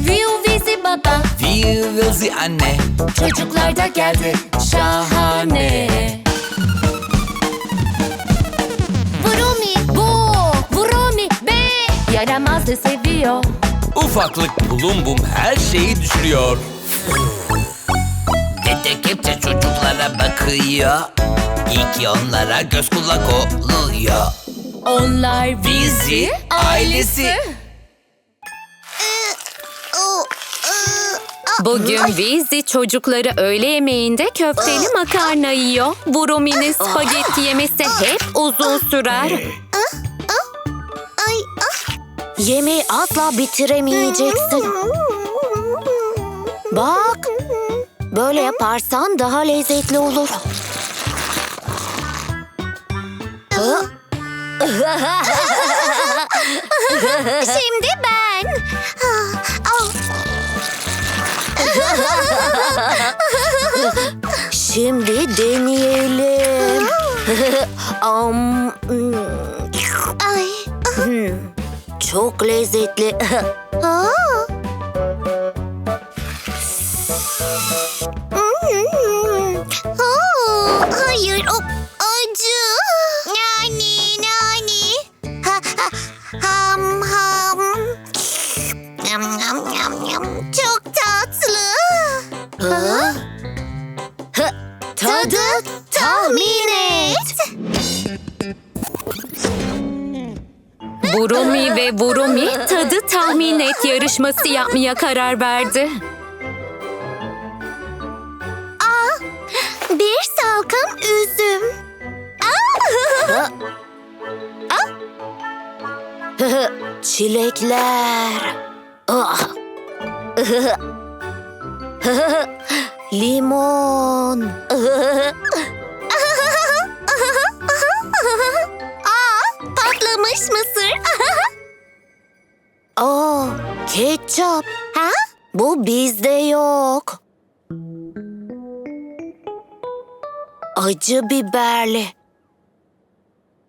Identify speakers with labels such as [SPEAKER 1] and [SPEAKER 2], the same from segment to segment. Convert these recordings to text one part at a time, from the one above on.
[SPEAKER 1] Viu vizi baba.
[SPEAKER 2] Viu Vilzi anne.
[SPEAKER 1] Çocuklar da geldi. Şahane. Vurumi bu. Vurumi be. Yaramazı seviyor.
[SPEAKER 2] Ufaklık bulum bum her şeyi düşürüyor. Dede kepçe çocuklara bakıyor. İyi ki onlara göz kulak oluyor.
[SPEAKER 1] Onlar
[SPEAKER 2] Vizi ailesi
[SPEAKER 1] Bugün Vizi çocukları öğle yemeğinde köfteli makarna yiyor. Vurumi'nin spagetti yemesi hep uzun sürer. Yemeği asla bitiremeyeceksin. Bak, böyle yaparsan daha lezzetli olur. Şimdi ben. Şimdi deneyelim. Am, hmm,
[SPEAKER 3] Ay.
[SPEAKER 1] hmm, çok lezzetli.
[SPEAKER 3] Hmm.
[SPEAKER 1] Burumi ve Burumi tadı tahmin et yarışması yapmaya karar verdi.
[SPEAKER 3] Bir salkım üzüm.
[SPEAKER 1] Çilekler. Ah. Limon. ketçap.
[SPEAKER 3] ha?
[SPEAKER 1] Bu bizde yok. Acı biberli.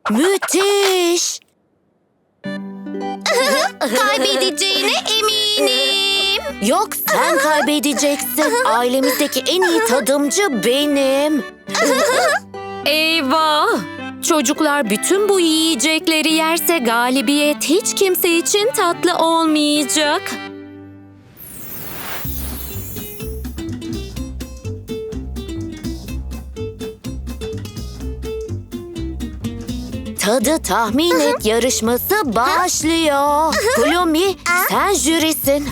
[SPEAKER 1] Müthiş.
[SPEAKER 3] Kaybedeceğine eminim.
[SPEAKER 1] Yok sen kaybedeceksin. Ailemizdeki en iyi tadımcı benim. Eyvah! Çocuklar bütün bu yiyecekleri yerse galibiyet hiç kimse için tatlı olmayacak. Tadı tahmin et yarışması başlıyor. Plumi sen jürisin.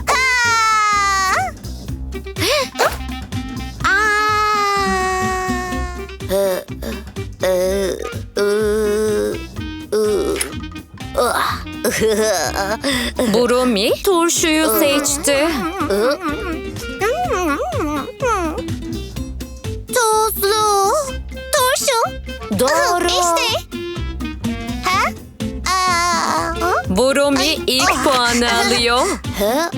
[SPEAKER 1] Burumi turşuyu seçti.
[SPEAKER 3] Tuzlu. Turşu.
[SPEAKER 1] Doğru.
[SPEAKER 3] İşte. Ha? Aa.
[SPEAKER 1] Burumi ilk puanı alıyor. Hı?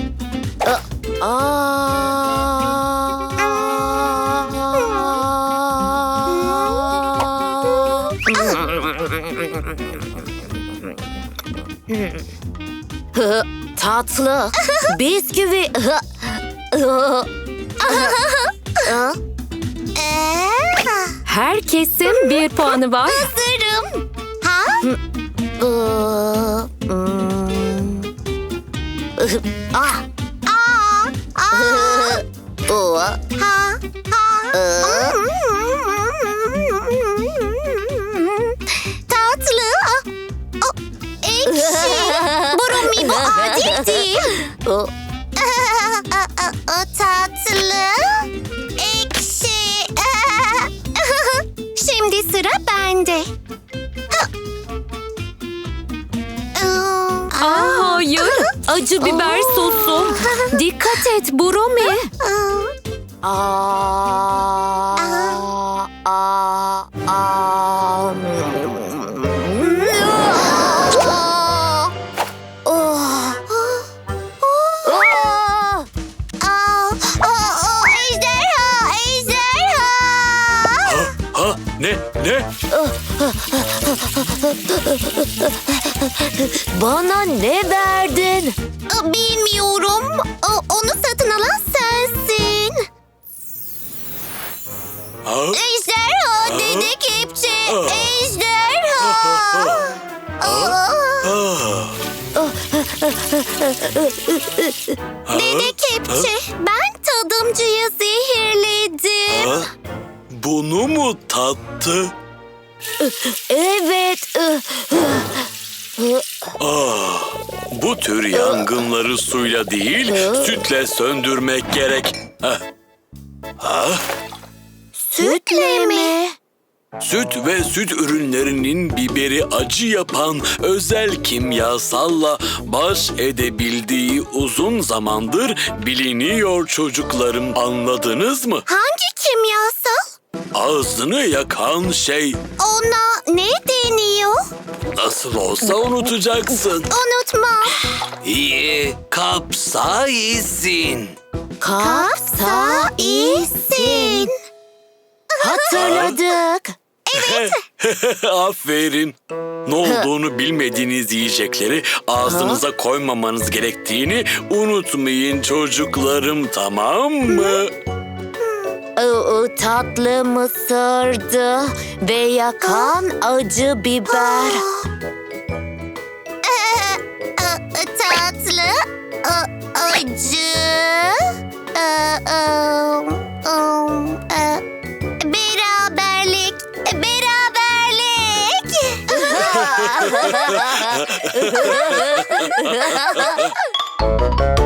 [SPEAKER 1] Hı, Tatlı. Bisküvi. Herkesin bir puanı var.
[SPEAKER 3] hazırım. Ha?
[SPEAKER 1] Ah.
[SPEAKER 3] Aa. Aa. Ha. Ha. Tatlı. Değil. O tatlı. Ekşi. Şimdi sıra bende.
[SPEAKER 1] Aa, hayır. Acı biber sosu. Dikkat et Burumi. Aa, aa,
[SPEAKER 3] Bana ne verdin? Bilmiyorum.
[SPEAKER 2] Onu satın alan
[SPEAKER 1] sensin. Ejderha dedi
[SPEAKER 3] kepçe. Ejderha. Dede kepçe ben tadımcıyı zehirledim.
[SPEAKER 4] Bunu mu tattı?
[SPEAKER 1] Evet.
[SPEAKER 4] Ah, bu tür yangınları suyla değil, sütle söndürmek gerek. Heh. Ha?
[SPEAKER 3] Sütle mi?
[SPEAKER 4] Süt ve süt ürünlerinin biberi acı yapan özel kimyasalla baş edebildiği uzun zamandır biliniyor çocuklarım. Anladınız mı?
[SPEAKER 3] Kimyasal?
[SPEAKER 4] Ağzını yakan şey
[SPEAKER 3] Ona ne deniyor?
[SPEAKER 4] nasıl olsa unutacaksın.
[SPEAKER 3] Unutma.
[SPEAKER 2] İyi, kapsaisin.
[SPEAKER 3] Kapsa iyisin.
[SPEAKER 1] Hatırladık.
[SPEAKER 4] Aferin. Ne olduğunu bilmediğiniz yiyecekleri ağzınıza koymamanız gerektiğini unutmayın çocuklarım tamam mı?
[SPEAKER 1] Tatlı mısırdı ve yakan acı biber.
[SPEAKER 3] Tatlı, a- acı, beraberlik, beraberlik.